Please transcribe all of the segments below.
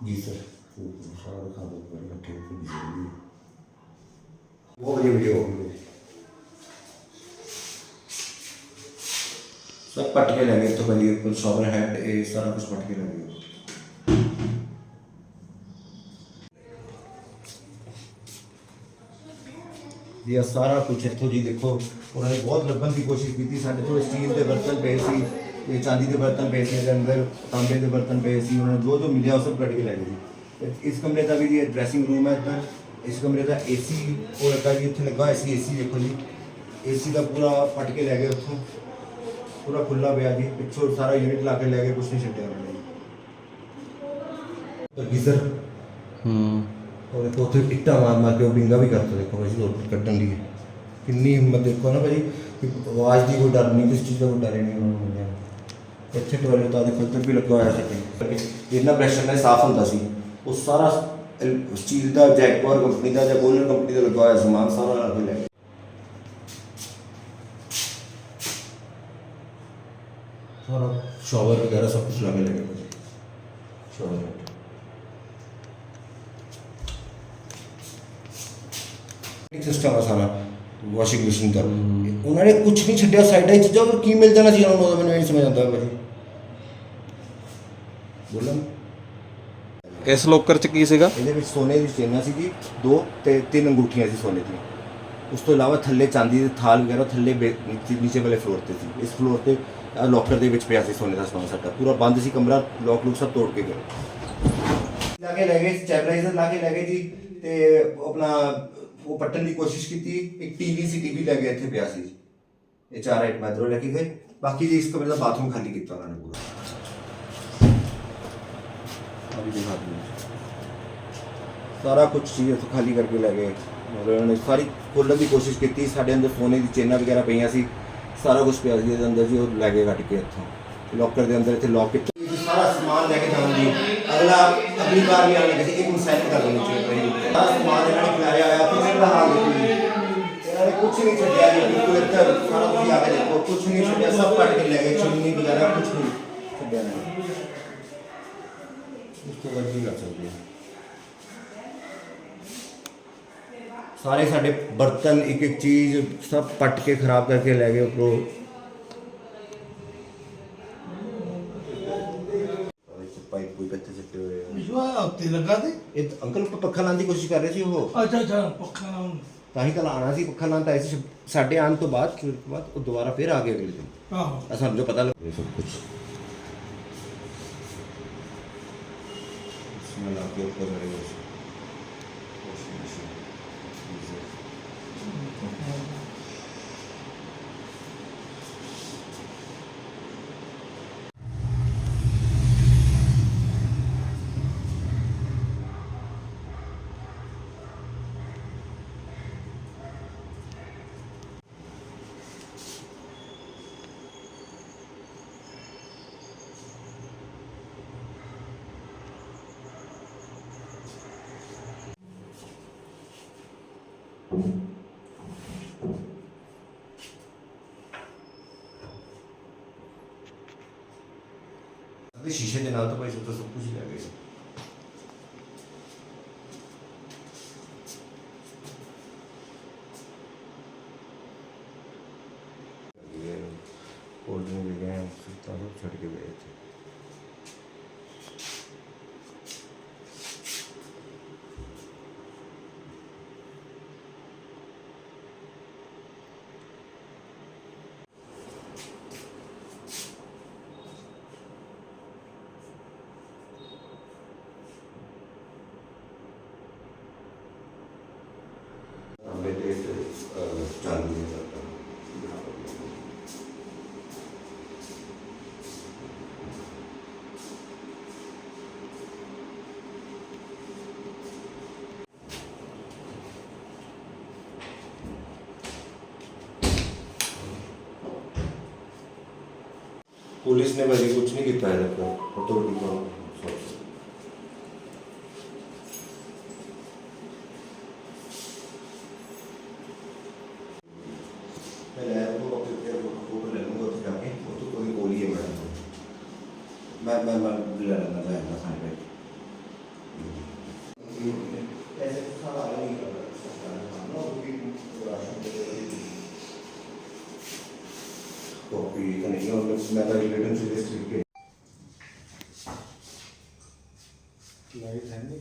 ਜੀ ਸਰ ਸਾਰਾ ਦਿਖਾ ਦੋ ਪਰ ਇਕੱਠੇ ਹੋ ਕੇ ਜੀ ਬਹੁਤ ਵਧੀਆ ਵੀਡੀਓ ਹੋ ਗਈ ਸਭ ਪੱਟ ਕੇ ਲੈ ਗਏ ਤੋਂ ਬਲੀ ਕੋਲ ਸ਼ਾਵਰ ਹੈਡ ਇਹ ਸਾਰਾ ਕੁਝ ਪੱਟ ਕੇ ਲੈ ਗਏ ਇਹ ਸਾਰਾ ਕੁਝ ਇੱਥੋਂ ਜੀ ਦੇਖੋ ਉਹਨਾਂ ਨੇ ਬਹੁਤ ਲੱਭਣ ਦੀ ਕੋਸ਼ਿਸ਼ ਕੀਤੀ ਸਾਡੇ ਕੋਲ ਸਟੀਲ ਦੇ ਬਰਤਨ ਪਏ ਸੀ ਤੇ ਚਾਂਦੀ ਦੇ ਬਰਤਨ ਪਏ ਸੀ ਇਹਦੇ ਅੰਦਰ ਤਾਂਬੇ ਦੇ ਬਰਤਨ ਪਏ ਸੀ ਉਹਨਾਂ ਨੇ ਜੋ ਜੋ ਮਿਲਿਆ ਉਹ ਸਭ ਕੱਢ ਕੇ ਲੈ ਗਏ ਜੀ। ਤੇ ਇਸ ਕਮਰੇ ਦਾ ਵੀ ਜੀ ਡਰੈਸਿੰਗ ਰੂਮ ਹੈ ਇੱਧਰ ਇਸ ਕਮਰੇ ਦਾ ਏਸੀ ਉਹ ਲੱਗਾ ਜੀ ਇੱਥੇ ਲੱਗਾ ਹੋਇਆ ਸੀ ਏਸੀ ਦੇਖੋ ਜੀ। ਏਸੀ ਦਾ ਪੂਰਾ ਪੱਟ ਕੇ ਲੈ ਗਏ ਉੱਥੋਂ। ਪੂਰਾ ਖੁੱਲਾ ਪਿਆ ਜੀ ਪਿੱਛੋਂ ਸਾਰਾ ਯੂਨਿਟ ਲਾ ਕੇ ਲੈ ਗਏ ਕੁਛ ਨਹੀਂ ਛੱਡਿਆ ਉਹਨਾਂ ਨੇ। ਤਾਂ ਗੀਜ਼ਰ। ਹੂੰ। ਉਹ ਦੇਖੋ ਉੱਥੇ ਇੱਟਾਂ ਮਾਰ ਮਾਰ ਕੇ ਉਹ ਬਿੰਗਾ ਵੀ ਕਰਤਾ ਦੇਖੋ ਭਾਜੀ ਉਹ ਕੱਢਣ ਲਈ। ਕਿੰਨੀ ਹਿੰਮਤ ਦੇਖੋ ਨਾ ਭਾਜੀ ਕਿ ਆਵਾਜ਼ ਦੀ ਕੋਈ ਡਰ ਨਹੀਂ ਕਿਸ ਚੀਜ਼ ਦਾ ਕੋਈ ਡਰ ਹੀ ਨਹੀਂ ਉਹਨਾਂ ਨੂੰ। ਇੱਥੇ ਟੋਇਲਟ ਦਾ ਦੇਖੋ ਇੱਧਰ ਵੀ ਲੱਗਾ ਹੋਇਆ ਸੀ। ਇੰਨਾ ਪ੍ਰੈਸ਼ਰ ਨਾਲ ਸਾਫ਼ ਹੁੰਦਾ ਸੀ। ਉਹ ਸਾਰਾ ਸਟੀਲ ਦਾ ਜੈਕਪਾਰ ਕੰਪਨੀ ਦਾ ਜਾਂ ਬੋਲਰ ਕੰਪਨੀ ਦਾ ਲੱਗਾ ਹੋਇਆ ਸਮਾਨ ਸਾਰਾ ਲਾ ਕੇ ਲੈ ਗਏ ਸਾਰਾ ਸ਼ਾਵਰ ਵਗੈਰਾ ਸਭ ਕੁਝ ਲਾ ਕੇ ਲੈ ਗਏ। ਸ਼ਾਵਰ ਇੱਕ ਸਿਸਟਮ ਆ ਸਾਰਾ ਵਾਸ਼ਿੰਗ ਮਸ਼ੀਨ ਦਾ। ਉਹਨਾਂ ਨੇ ਕੁਝ ਨਹੀਂ ਛੱਡਿਆ ਸਾਈਡਾਂ ਚੀਜ਼ਾਂ ਕੀ ਮਿਲ ਜਾਣਾ ਸੀ ਉਹਨਾਂ ਨੂੰ ਮੈਨੂੰ ਇਹ ਨਹੀਂ ਸਮਝ ਆਉਂਦਾ ਭਾਜੀ ਇਸ ਲੋਕਰ ਚ ਕੀ ਸੀਗਾ? ਇਹਦੇ ਵਿੱਚ ਸੋਨੇ ਦੀ ਚੇਨਾਂ ਸੀਗੀ, ਦੋ ਤੇ ਤਿੰਨ ਅੰਗੂਠੀਆਂ ਸੀ ਸੋਨੇ ਦੀਆਂ। ਉਸ ਤੋਂ ਇਲਾਵਾ ਥੱਲੇ ਚਾਂਦੀ ਦੇ ਥਾਲ ਵਗੈਰਾ ਥੱਲੇ ਬੇ- ਨੀਚੇ ਨੀਚੇ ਵਾਲੇ ਫਲੋਰ ਤੇ ਸੀ। ਇਸ ਫਲੋਰ ਤੇ ਲੋਕਰ ਦੇ ਵਿੱਚ ਪਿਆ ਸੀ ਸੋਨੇ ਦਾ ਸਮਾਨ ਸਾਡਾ। ਪੂਰਾ ਬੰਦ ਸੀ ਕਮਰਾ ਲੋਕ ਲੁਕ ਸਭ ਤੋੜ ਕੇ ਗਏ। ਲਾ ਕੇ ਲੈ ਗਏ ਸਟੈਬਲਾਈਜ਼ਰ ਲਾ ਕੇ ਲੈ ਗਏ ਜੀ, ਤੇ ਆਪਣਾ ਉਹ ਪੱਟਣ ਦੀ ਕੋਸ਼ਿਸ਼ ਕੀਤੀ। ਇੱਕ ਟੀਵੀ ਸੀ ਟੀਵੀ ਲੈ ਗਏ ਇੱਥੇ ਪਿਆ ਸੀ। ਇਹ ਚਾਰ ਆਈਟਮ ਇਧਰੋਂ ਲੈ ਕੇ ਗਏ। ਬਾਕੀ ਜੀ ਇਸ ਕਮਰੇ ਦਾ ਬਾਥਰੂਮ ਖਾਲੀ ਕੀਤਾ ਉਹਨਾਂ ਨੇ ਪੂਰਾ। ਅਭੀ ਦਿਖਾ ਦਿੰਦੇ ਸਾਰਾ ਕੁਝ ਚੀਜ਼ ਇੱਥੋਂ ਖਾਲੀ ਲੈ ਗਏ। ਮਤਲਬ ਉਹਨਾਂ ਨੇ ਸਾਰੀ ਖੋਲ੍ਹਣ ਦੀ ਕੋਸ਼ਿਸ਼ ਕੀਤੀ, ਸਾਡੇ ਅੰਦਰ ਸੋਨੇ ਦੀ ਚੇਨਾਂ ਵਗੈਰਾ ਪਈਆਂ ਸੀ। ਸਾਰਾ ਕੁਝ ਪਿਆ ਸੀ ਇਹਦੇ ਅੰਦਰ ਜੀ ਉਹ ਲੈ ਕੇ ਕੱਢ ਕੇ ਇੱਥੋਂ। ਲੋਕਰ ਦੇ ਅੰਦਰ ਇੱਥੇ ਲੌਕ ਕੀਤਾ। ਸਾਰਾ ਸਮਾਨ ਲੈ ਕੇ ਜਾਣ ਦੀ। ਅਗਲਾ, ਅਗਲੀ ਵਾਰ ਵੀ ਆਉਣ ਲੱਗੇ ਇੱਕ ਮਿਸਾਈਲ ਕਰ ਦੇਣੀ ਚਾਹੀਦੀ ਸਾਰਾ ਸਮਾਨ ਇਹਨਾਂ ਨੇ ਖਿਲਾਰਿਆ ਹੋਇਆ ਕਿਸੇ ਦਾ ਹਾਲ ਨਹੀਂ ਇਹਨਾਂ ਨੇ ਕੁਝ ਨਹੀਂ ਛੱਡਿਆ ਜੀ, ਬਿਲਕੁਲ ਇੱਧਰ ਸਾਰਾ ਕੁਝ ਆ ਕੇ ਦੇਖੋ। ਕੁਝ ਨਹੀਂ ਛੱਡਿਆ, ਸਭ ਕੱਢ ਕੇ ਲੈ ਗਏ, ਚੁੰਨੀ ਵਗੈਰਾ ਕੁਝ ਨਹੀਂ ਛੱਡਿਆ ਨਹੀਂ ਉਸ ਤੋਂ ਵੱਧ ਨਹੀਂ ਕਰ ਸਕਦੇ ਸਾਰੇ ਸਾਡੇ ਬਰਤਨ ਇੱਕ ਇੱਕ ਚੀਜ਼ ਸਭ ਪੱਟ ਕੇ ਖਰਾਬ ਕਰਕੇ ਲੈ ਗਏ ਉੱਪਰੋਂ। ਪਾਈਪ ਕੋਈ ਬੱਤੇ ਸਿੱਟੇ ਹੋਏ ਆ। ਵਿਸ਼ਵਾ ਉੱਤੇ ਲੱਗਾ ਤੇ। ਇਹ ਅੰਕਲ ਉੱਪਰ ਪੱਖਾ ਲਾਉਣ ਦੀ ਕੋਸ਼ਿਸ਼ ਕਰ ਰਹੇ ਸੀ ਉਹ? ਅੱਛਾ ਅੱਛਾ ਪੱਖਾ ਲਾਉਣ। ਤਾਂ ਹੀ ਤਾਂ ਲਾਉਣਾ ਸੀ ਪੱਖਾ ਲਾਉਣ ਤਾਂ ਸਾਡੇ ਆਉਣ ਤੋਂ ਬਾਅਦ ਫਿਰ ਬਾਅਦ ਉਹ ਦੁਬਾਰਾ ਫਿਰ ਆ ਗਏ ਅਗਲੇ ਦਿਨ। ਆਹੋ। ਸਾਨੂੰ ਜੋ ਪਤਾ ਲੱਗ। ਇਹ ਸਭ ਕੁਝ Şuna laf yok kadar yok. Boşuna şu. Güzel. ਅਗੇ ਸ਼ੀਸ਼ੇ ਦੇ ਨਾਲ ਤਾਂ ਭਾਈ ਸਭ ਸਭ ਕੁਝ ਹੀ ਲੱਗ ਗਿਆ ਕੋਲਡ ਡਰਿੰਕ ਵੀ ਗਏ ਸੁੱਤਾ ਸਭ ਛੱਡ ਕੇ ਗਏ ਇੱਥੇ ਪੁਲਿਸ ਨੇ ਭਾਜੀ ਕੁਝ ਨਹੀਂ ਕੀਤਾ ਇਹਦਾ ਪਰ ਫੋਟੋ ਵੀ ਤਾਂ ਮੈਂ ਤਾਂ ਰਿਲੇਟਨ ਸੀ ਤਰੀਕੇ ਲਾਈਟ ਹੈ ਨਹੀਂ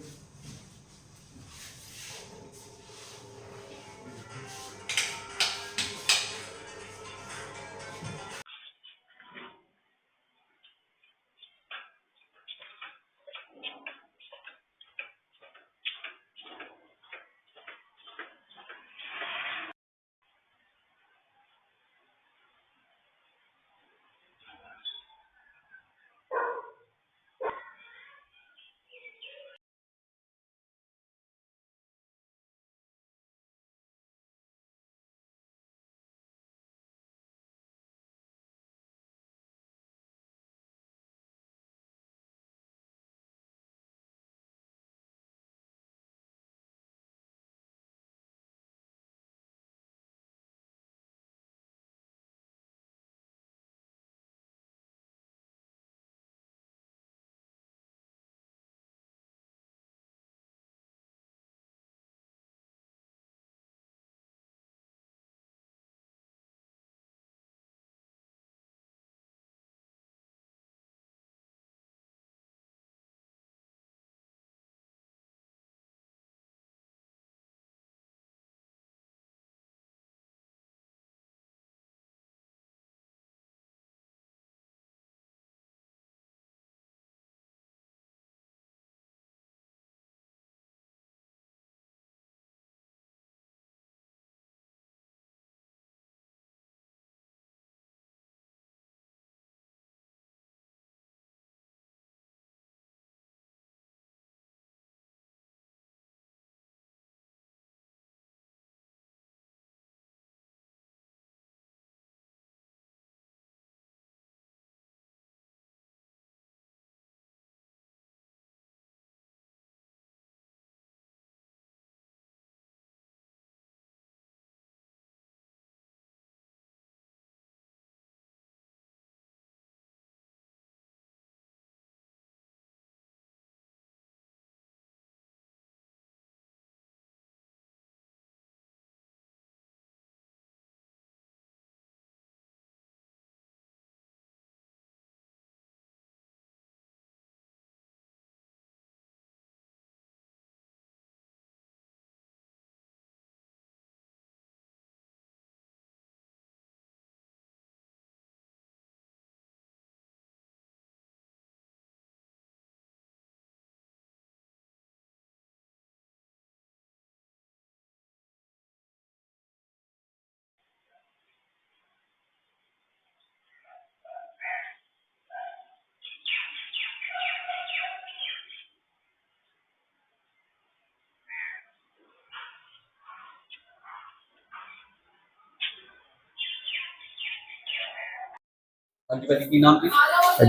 ਹਾਂਜੀ ਭਾਜੀ ਕੀ ਨਾਮ ਜੀ?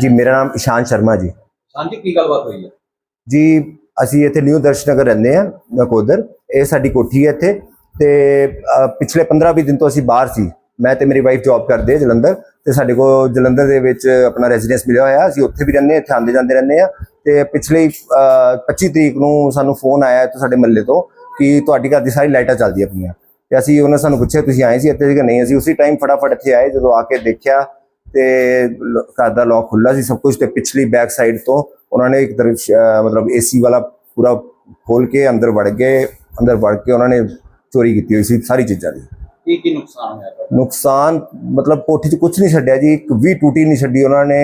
ਜੀ ਮੇਰਾ ਨਾਮ ਇਸ਼ਾਨ ਸ਼ਰਮਾ ਜੀ। ਹਾਂਜੀ ਕੀ ਗੱਲਬਾਤ ਹੋਈ ਹੈ? ਜੀ ਅਸੀਂ ਇੱਥੇ ਨਿਊ ਦਰਸ਼ਨ ਨਗਰ ਰਹਿੰਦੇ ਆ ਨਕੋਦਰ। ਇਹ ਸਾਡੀ ਕੋਠੀ ਹੈ ਇੱਥੇ। ਤੇ ਅ, ਪਿਛਲੇ 15-20 ਦਿਨ ਤੋਂ ਅਸੀਂ ਬਾਹਰ ਸੀ। ਮੈਂ ਤੇ ਮੇਰੀ ਵਾਈਫ ਜੌਬ ਕਰਦੇ ਆ ਜਲੰਧਰ। ਤੇ ਸਾਡੇ ਕੋਲ ਜਲੰਧਰ ਦੇ ਵਿੱਚ ਆਪਣਾ ਰੈਜ਼ੀਡੈਂਸ ਮਿਲਿਆ ਹੋਇਆ। ਅਸੀਂ ਉੱਥੇ ਵੀ ਰਹਿੰਦੇ ਹਾਂ ਇੱਥੇ ਆਉਂਦੇ ਜਾਂਦੇ ਰਹਿੰਦੇ ਆ ਤੇ ਪਿਛਲੇ ਅ, 25 ਤਰੀਕ ਨੂੰ ਸਾਨੂੰ ਫੋਨ ਆਇਆ ਤੋਂ ਸਾਡੇ ਮੱਲੇ ਤੋਂ ਕਿ ਤੁਹਾਡੀ ਘਰ ਦੀ ਸਾਰੀ ਲਾਈਟਾਂ ਚੱਲਦੀਆਂ ਪਈਆਂ। ਤੇ ਅਸੀਂ ਉਹਨਾਂ ਸਾਨੂੰ ਪੁੱਛਿਆ ਤੁਸੀਂ ਆਏ ਸੀ ਇੱਥੇ? ਕਿ ਨਹੀਂ ਅਸੀਂ ਉਸੇ ਟਾਈਮ ਫਟਾਫਟ ਇੱਥੇ ਆਏ ਜਦੋਂ ਆ ਕੇ ਦੇਖਿਆ ਤੇ ਘਰ ਦਾ ਲੌਕ ਖੁੱਲਾ ਸੀ ਸਭ ਕੁਝ ਤੇ ਪਿਛਲੀ ਬੈਕ ਸਾਈਡ ਤੋਂ ਉਹਨਾਂ ਨੇ ਇੱਕ ਤਰਫ ਮਤਲਬ ਏਸੀ ਵਾਲਾ ਪੂਰਾ ਖੋਲ ਕੇ ਅੰਦਰ ਵੜ ਗਏ ਅੰਦਰ ਵੜ ਕੇ ਉਹਨਾਂ ਨੇ ਚੋਰੀ ਕੀਤੀ ਹੋਈ ਸੀ ਸਾਰੀ ਚੀਜ਼ਾਂ ਦੀ। ਕੀ ਕੀ ਨੁਕਸਾਨ ਹੋਇਆ ਨੁਕਸਾਨ ਮਤਲਬ ਕੋਠੀ 'ਚ ਕੁਝ ਨਹੀਂ ਛੱਡਿਆ ਜੀ ਇੱਕ ਵੀ ਟੂਟੀ ਨਹੀਂ ਛੱਡੀ ਉਹਨਾਂ ਨੇ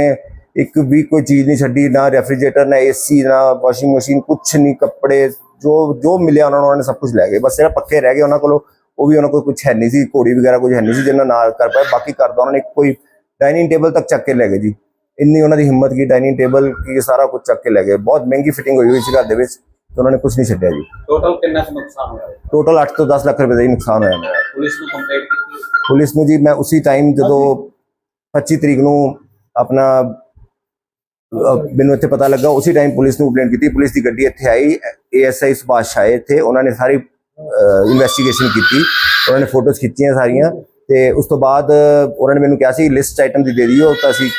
ਇੱਕ ਵੀ ਕੋਈ ਚੀਜ਼ ਨਹੀਂ ਛੱਡੀ ਨਾ ਰੈਫਰੀਜਰੇਟਰ ਨਾ ਏਸੀ ਨਾ ਵਾਸ਼ਿੰਗ ਮਸ਼ੀਨ ਕੁਝ ਨਹੀਂ ਕੱਪੜੇ ਜੋ ਜੋ ਮਿਲਿਆ ਉਹਨਾਂ ਨੂੰ ਉਹਨਾਂ ਨੇ ਸਭ ਕੁਝ ਲੈ ਗਏ। ਬਸ ਸਿਰਫ ਪੱਕੇ ਰਹਿ ਗਏ ਉਹਨਾਂ ਕੋਲੋਂ ਉਹ ਵੀ ਉਹਨਾਂ ਕੋਲ ਕੁਝ ਹੈ ਨਹੀਂ ਸੀ ਘੋੜੀ ਵਗੈਰਾ ਕੁਝ ਹੈ ਨਹੀਂ ਸੀ ਜਿਹਨਾਂ ਨਾਲ ਕਰ ਪਾਏ ਬਾਕੀ ਘਰ ਦਾ ਉਹਨਾਂ ਨੇ ਕੋਈ ਡਾਈਨਿੰਗ ਟੇਬਲ ਤੱਕ ਚੱਕ ਕੇ ਲੈ ਗਏ ਜੀ। ਇੰਨੀ ਉਹਨਾਂ ਦੀ ਹਿੰਮਤ ਕੀ ਡਾਈਨਿੰਗ ਟੇਬਲ ਕੀ ਸਾਰਾ ਕੁਝ ਚੱਕ ਕੇ ਲੈ ਗਏ। ਬਹੁਤ ਮਹਿੰਗੀ ਫਿਟਿੰਗ ਹੋਈ ਹੋਈ ਸੀ ਘਰ ਦੇ ਵਿੱਚ ਤੇ ਉਹਨਾਂ ਨੇ ਕੁਝ ਨਹੀਂ ਛੱਡਿਆ ਜੀ। ਟੋਟਲ ਕਿੰਨਾ ਕੁ ਨੁਕਸਾਨ ਹੋਇਆ? ਟੋਟਲ 8 ਤੋਂ 10 ਲੱਖ ਰੁਪਏ ਦਾ ਹੀ ਨੁਕਸਾਨ ਹੋਇਆ ਮੇਰਾ। ਪੁਲਿਸ ਨੂੰ ਕੰਪਲੇਂਟ ਕੀਤੀ? ਪੁਲਿਸ ਨੂੰ ਜੀ ਮੈਂ ਉਸੇ ਟਾਈਮ ਜਦੋਂ 25 ਤਰੀਕ ਨੂੰ ਆਪਣਾ ਮੈਨੂੰ ਇੱਥੇ ਪਤਾ ਲੱਗਾ ਉਸੇ ਟਾਈਮ ਪੁਲਿਸ ਨੂੰ ਕੰਪਲੇਂਟ ਕੀਤੀ। ਪੁਲਿਸ ਦੀ ਗੱਡੀ ਇੱਥੇ ਆਈ ਏਐਸਆਈ ਸੁਭਾਸ਼ ਸ਼ਾਹ ਇੱਥੇ। ਉਹਨਾਂ ਨੇ ਸਾਰੀ ਇਨਵੈਸਟੀਗੇਸ਼ਨ ਕੀਤੀ। ਉਹਨਾਂ ਨੇ ਫੋਟੋਜ਼ ਖਿੱਚੀਆਂ ਸਾਰੀਆਂ। ਤੇ ਉਸ ਤੋਂ ਬਾਅਦ ਉਹਨਾਂ ਨੇ ਮੈਨੂੰ ਕਿਹਾ ਸੀ ਲਿਸਟ ਆਈਟਮ ਦੀ ਦੇ ਦਿਓ ਤਾਂ ਅਸੀਂ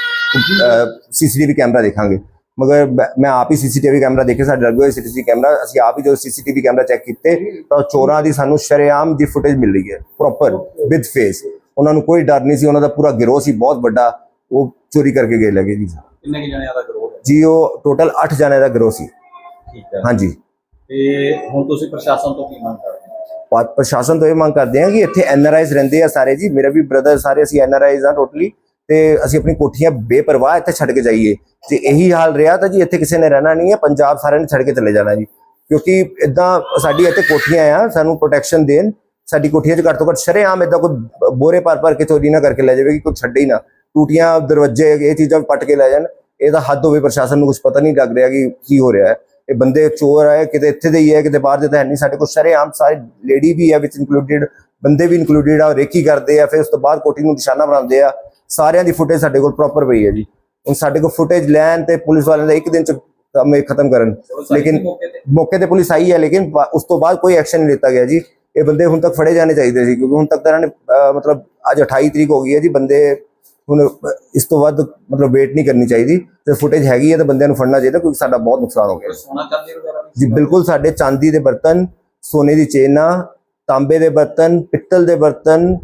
ਸੀਸੀਟੀਵੀ ਕੈਮਰਾ ਦੇਖਾਂਗੇ। ਮਗਰ ਮੈਂ- ਆਪ ਹੀ ਸੀਸੀਟੀਵੀ ਕੈਮਰਾ ਦੇਖੇ ਸਾਡੇ ਲੱਗੇ ਸੀਸੀਟੀਵੀ ਕੈਮਰਾ ਅਸੀਂ ਆਪ ਹੀ ਜਦੋਂ ਸੀਸੀਟੀਵੀ ਕੈਮਰਾ ਚੈੱਕ ਕੀਤੇ ਤਾਂ ਚੋਰਾਂ ਦੀ ਸਾਨੂੰ ਸ਼ਰੇਆਮ ਦੀ ਫੁਟੇਜ ਮਿਲ ਰਹੀ ਹੈ ਪ੍ਰੋਪਰ ਵਿਦ ਫੇਸ ਉਹਨਾਂ ਨੂੰ ਕੋਈ ਡਰ ਨਹੀਂ ਸੀ ਉਹਨਾਂ ਦਾ ਪੂਰਾ ਗਿਰੋਹ ਸੀ ਬਹੁਤ ਵੱਡਾ ਉਹ ਚੋਰੀ ਕਰਕੇ ਗਏ ਲੱਗੇ ਜੀ। ਕਿੰਨੇ ਕਿ ਜਣਿਆਂ ਦਾ ਗਰੋਹ ਹੈ? ਜੀ ਉਹ ਟੋਟਲ 8 ਜਣੇ ਦਾ ਗਿਰੋਹ ਸੀ। ਠੀਕ ਹੈ। ਹਾਂਜੀ। ਤੇ ਹੁਣ ਤੁਸੀਂ ਪ੍ਰਸ਼ਾਸਨ ਤੋਂ ਕੀ ਮੰਗ ਪ੍ਰਸ਼ਾਸਨ ਤੋਂ ਇਹ ਮੰਗ ਕਰਦੇ ਹਾਂ ਕਿ ਇੱਥੇ ਐਨਆਰਆਈਜ਼ ਰਹਿੰਦੇ ਆ ਸਾਰੇ ਜੀ। ਮੇਰੇ ਵੀ ਬ੍ਰਦਰ ਸਾਰੇ ਅਸੀਂ ਐਨਆਰਆਈਜ਼ ਆ ਟੋਟਲੀ ਤੇ ਅਸੀਂ ਆਪਣੀ ਕੋਠੀਆਂ ਬੇਪਰਵਾਹ ਇੱਥੇ ਛੱਡ ਕੇ ਜਾਈਏ। ਤੇ ਇਹੀ ਹਾਲ ਰਿਹਾ ਤਾਂ ਜੀ, ਇੱਥੇ ਕਿਸੇ ਨੇ ਰਹਿਣਾ ਨਹੀਂ ਹੈ। ਪੰਜਾਬ ਸਾਰਿਆਂ ਨੇ ਛੱਡ ਕੇ ਚਲੇ ਜਾਣਾ ਜੀ। ਕਿਉਂਕਿ ਇਦਾਂ ਸਾਡੀ ਇੱਥੇ ਕੋਠੀਆਂ ਆ, ਸਾਨੂੰ ਪ੍ਰੋਟੈਕਸ਼ਨ ਦੇਣ। ਸਾਡੀ ਕੋਠੀਆਂ 'ਚ ਘੱਟ ਤੋਂ ਘੱਟ ਸ਼ਰੇਆਮ ਇਦਾਂ ਕੋਈ ਬੋਰੇ ਪਰ ਪਰ ਕੇ ਚੋਰੀ ਨਾ ਕਰਕੇ ਲੈ ਜਾਵੇ ਕਿ ਕੋਈ ਛੱਡੇ ਹੀ ਨਾ। ਟੂਟੀਆਂ, ਦਰਵਾਜ਼ੇ, ਇਹ ਚੀਜ਼ਾਂ ਪੱਟ ਕੇ ਲੈ ਜਾਣ। ਇਹਦਾ ਹੱਦ ਹੋਵੇ ਪ੍ਰਸ਼ਾਸਨ ਨੂੰ ਕੁਝ ਪਤਾ ਨਹੀਂ ਲੱਗ ਰਿਹਾ ਕਿ ਕੀ ਹੋ ਰਿਹਾ ਹੈ। ਇਹ ਬੰਦੇ ਚੋਰ ਆਏ ਕਿਤੇ ਇੱਥੇ ਦੇ ਹੀ ਹੈ ਕਿਤੇ ਬਾਹਰ ਦੇ ਤਾਂ ਹੈ ਨਹੀਂ। ਸਾਡੇ ਕੋਲ ਸ਼ਰੇਆਮ ਸਾਰੇ ਲੇਡੀ ਵੀ ਹੈ ਵਿੱਚ ਇਨਕਲੂਡਡ ਬੰਦੇ ਵੀ ਇਨਕਲੂਡਡ ਆ ਰੇਕੀ ਕਰਦੇ ਆ ਫਿਰ ਉਸ ਤੋਂ ਬਾਅਦ ਕੋਠੀ ਨੂੰ ਨਿਸ਼ਾਨਾ ਬਣਾਉਂਦੇ ਆ। ਸਾਰਿਆਂ ਦੀ ਫੁਟੇਜ ਸਾਡੇ ਕੋਲ ਪ੍ਰੋਪਰ ਪਈ ਹੈ ਜੀ। ਹੁਣ ਸਾਡੇ ਕੋਲ ਫੁਟੇਜ ਲੈਣ ਤੇ ਪੁਲਿਸ ਵਾਲਿਆਂ ਦਾ ਇੱਕ ਦਿਨ ਚ ਕੰਮ ਇਹ ਖਤਮ ਕਰਨ। ਲੇਕਿਨ ਮੌਕੇ ਤੇ? ਪੁਲਿਸ ਆਈ ਹੈ ਲੇਕਿਨ ਉਸ ਤੋਂ ਬਾਅਦ ਕੋਈ ਐਕਸ਼ਨ ਨਹੀਂ ਲਿੱਤਾ ਗਿਆ ਜੀ। ਇਹ ਬੰਦੇ ਹੁਣ ਤੱਕ ਫੜੇ ਜਾਣੇ ਚਾਹੀਦੇ ਸੀ ਕਿਉਂਕਿ ਹੁਣ ਤੱਕ ਤਾਂ ਇਹਨਾਂ ਨੇ ਮਤਲਬ ਅੱਜ 28 ਤਰੀਕ ਹੋ ਗਈ ਹੈ ਜੀ ਬੰਦੇ ਹੁਣ ਇਸ ਤੋਂ ਵੱਧ ਮਤਲਬ ਵੇਟ ਨਹੀਂ ਕਰਨੀ ਚਾਹੀਦੀ। ਤੇ ਫੁਟੇਜ ਹੈਗੀ ਹੈ ਤਾਂ ਬੰਦਿਆਂ ਨੂੰ ਫੜਨਾ ਚਾਹੀਦਾ ਕਿਉਂਕਿ ਸਾਡਾ ਬਹੁਤ ਨੁਕਸਾਨ ਹੋ ਗਿਆ। ਸੋਨਾ ਚਾਂਦੀ ਵਗੈਰਾ ਜੀ ਬਿਲਕੁਲ ਸਾਡੇ ਚਾਂਦੀ ਦੇ ਬਰਤਨ ਸੋਨੇ ਦੀ ਚੇਨਾਂ ਤਾਂਬੇ ਦੇ ਬਰਤਨ ਪਿੱਤਲ ਦੇ ਬਰਤਨ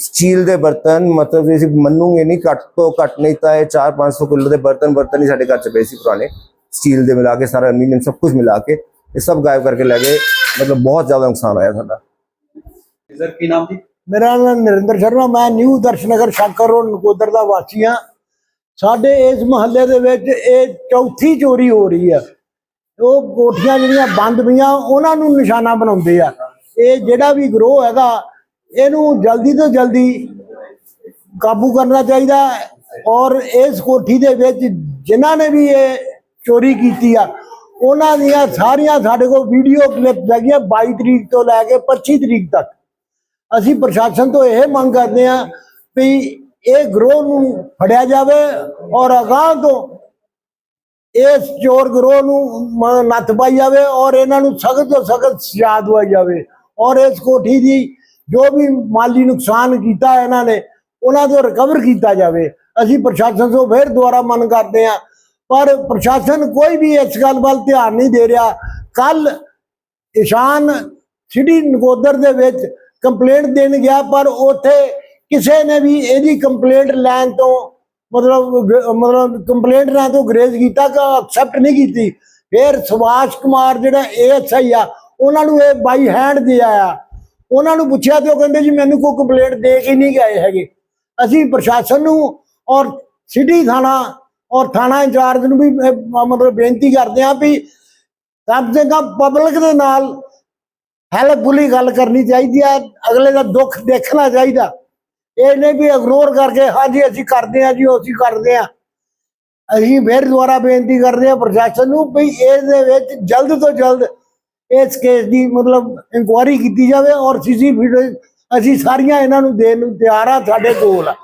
ਸਟੀਲ ਦੇ ਬਰਤਨ ਮਤਲਬ ਅਸੀਂ ਮੰਨੂਗੇ ਨਹੀਂ ਘੱਟ ਤੋਂ ਘੱਟ ਨਹੀਂ ਤਾਂ ਇਹ 4-500 ਕਿਲੋ ਦੇ ਬਰਤਨ ਬਰਤਨ ਹੀ ਸਾਡੇ ਘਰ ਚ ਪਏ ਸੀ ਪੁਰਾਣੇ। ਸਟੀਲ ਦੇ ਮਿਲਾ ਕੇ ਸਾਰਾ ਅਲਮੀਨੀਅਮ ਸਭ ਕੁਝ ਮਿਲਾ ਕੇ ਇਹ ਸਭ ਗਾਇਬ ਕਰਕੇ ਲੈ ਗਏ। ਮਤਲਬ ਬਹੁਤ ਜ਼ਿਆਦਾ ਨੁਕਸਾਨ ਹੋਇਆ ਸਾਡਾ। ਸਰ ਕੀ ਨਾਮ ਜੀ? ਮੇਰਾ ਨਾਮ ਨਰਿੰਦਰ ਸ਼ਰਮਾ, ਮੈਂ ਨਿਊ ਦਰਸ਼ਨਗਰ ਸ਼ੰਕਰ ਰੋਡ, ਨਕੋਦਰ ਦਾ ਵਾਸੀ ਹਾਂ। ਸਾਡੇ ਇਸ ਮਹੱਲੇ ਦੇ ਵਿੱਚ ਇਹ ਚੌਥੀ ਚੋਰੀ ਹੋ ਰਹੀ ਹੈ ਉਹ ਕੋਠੀਆਂ ਜਿਹੜੀਆਂ ਬੰਦ ਪਈਆਂ, ਉਹਨਾਂ ਨੂੰ ਨਿਸ਼ਾਨਾ ਬਣਾਉਂਦੇ ਆ। ਇਹ ਜਿਹੜਾ ਵੀ ਗਰੋਹ ਹੈਗਾ, ਇਹਨੂੰ ਜਲਦੀ ਤੋਂ ਜਲਦੀ ਕਾਬੂ ਕਰਨਾ ਚਾਹੀਦਾ ਔਰ ਇਸ ਕੋਠੀ ਦੇ ਵਿੱਚ ਜਿਨ੍ਹਾਂ ਨੇ ਵੀ ਇਹ ਚੋਰੀ ਕੀਤੀ ਆ, ਉਹਨਾਂ ਦੀਆਂ ਸਾਰੀਆਂ ਸਾਡੇ ਕੋਲ ਵੀਡੀਓ ਕਲਿੱਪ ਹੈਗੀਆਂ 22 ਤਰੀਕ ਤੋਂ ਲੈ ਕੇ 25 ਤਰੀਕ ਤੱਕ। ਅਸੀਂ ਪ੍ਰਸ਼ਾਸਨ ਤੋਂ ਇਹ ਮੰਗ ਕਰਦੇ ਹਾਂ ਵੀ ਇਹ ਗਰੋਹ ਨੂੰ ਫੜਿਆ ਜਾਵੇ ਔਰ ਅਗਾਂਹ ਤੋਂ ਇਸ ਚੋਰ ਗਰੋਹ ਨੂੰ ਨੱਥ ਪਾਈ ਜਾਵੇ ਔਰ ਇਹਨਾਂ ਨੂੰ ਸਖਤ ਤੋਂ ਸਖਤ ਸਜ਼ਾ ਦਵਾਈ ਜਾਵੇ। ਔਰ ਇਸ ਕੋਠੀ ਦੀ ਜੋ ਵੀ ਮਾਲੀ ਨੁਕਸਾਨ ਕੀਤਾ ਇਹਨਾਂ ਨੇ, ਉਹਨਾਂ ਤੋਂ ਰਿਕਵਰ ਕੀਤਾ ਜਾਵੇ। ਅਸੀਂ ਪ੍ਰਸ਼ਾਸਨ ਤੋਂ ਫਿਰ ਦੁਬਾਰਾ ਮੰਗ ਕਰਦੇ ਹਾਂ। ਪਰ ਪ੍ਰਸ਼ਾਸਨ ਕੋਈ ਵੀ ਇਸ ਗੱਲ ਵੱਲ ਧਿਆਨ ਨਹੀਂ ਦੇ ਰਿਹਾ। ਕੱਲ ਇਸ਼ਾਨ ਸਿਟੀ ਨਕੋਦਰ ਦੇ ਵਿੱਚ ਕੰਪਲੇਂਟ ਦੇਣ ਗਿਆ, ਪਰ ਉੱਥੇ ਕਿਸੇ ਨੇ ਵੀ ਇਹਦੀ ਕੰਪਲੇਂਟ ਲੈਣ ਤੋਂ ਮਤਲਬ ਮਤਲਬ ਕੰਪਲੇਂਟ ਲੈਣ ਤੋਂ ਗਰੇਜ਼ ਕੀਤਾ ਕਿ ਐਕਸੈਪਟ ਨਹੀਂ ਕੀਤੀ। ਫਿਰ ਸੁਭਾਸ਼ ਕੁਮਾਰ ਜਿਹੜਾ ਏਐਸਆਈ ਆ, ਉਹਨਾਂ ਨੂੰ ਇਹ ਬਾਈ ਹੈਂਡ ਦੇ ਆਇਆ। ਉਹਨਾਂ ਨੂੰ ਪੁੱਛਿਆ ਤੇ ਉਹ ਕਹਿੰਦੇ ਜੀ ਮੈਨੂੰ ਕੋਈ ਕੰਪਲੇਂਟ ਦੇ ਕੇ ਨਹੀਂ ਗਏ ਹੈਗੇ। ਅਸੀਂ ਪ੍ਰਸ਼ਾਸਨ ਨੂੰ ਔਰ ਸਿਟੀ ਥਾਣਾ ਔਰ ਥਾਣਾ ਇੰਚਾਰਜ ਨੂੰ ਵੀ ਮਤਲਬ ਬੇਨਤੀ ਕਰਦੇ ਹਾਂ ਵੀ ਕਮ ਸੇ ਕਮ ਪਬਲਿਕ ਦੇ ਨਾਲ ਹੈਲਪਫੁਲੀ ਗੱਲ ਕਰਨੀ ਚਾਹੀਦੀ ਹੈ ਅਗਲੇ ਦਾ ਦੁੱਖ ਦੇਖਣਾ ਚਾਹੀਦਾ। ਇਹ ਨਹੀਂ ਵੀ ਇਗਨੋਰ ਕਰਕੇ, ਹਾਂਜੀ, ਅਸੀਂ ਕਰਦੇ ਹਾਂ ਜੀ ਉਹ ਅਸੀਂ ਕਰਦੇ ਹਾਂ। ਅਸੀਂ ਫਿਰ ਦੁਬਾਰਾ ਬੇਨਤੀ ਕਰਦੇ ਹਾਂ ਪ੍ਰਸ਼ਾਸਨ ਨੂੰ ਵੀ ਇਸ ਦੇ ਵਿੱਚ ਜਲਦ ਤੋਂ ਜਲਦ ਇਸ ਕੇਸ ਦੀ ਮਤਲਬ ਇਨਕੁਆਇਰੀ ਕੀਤੀ ਜਾਵੇ ਔਰ ਸੀਸੀ ਵੀਡੀਓ ਅਸੀਂ ਸਾਰੀਆਂ ਇਹਨਾਂ ਨੂੰ ਦੇਣ ਨੂੰ ਤਿਆਰ ਆ ਸਾਡੇ ਕੋਲ ਆ।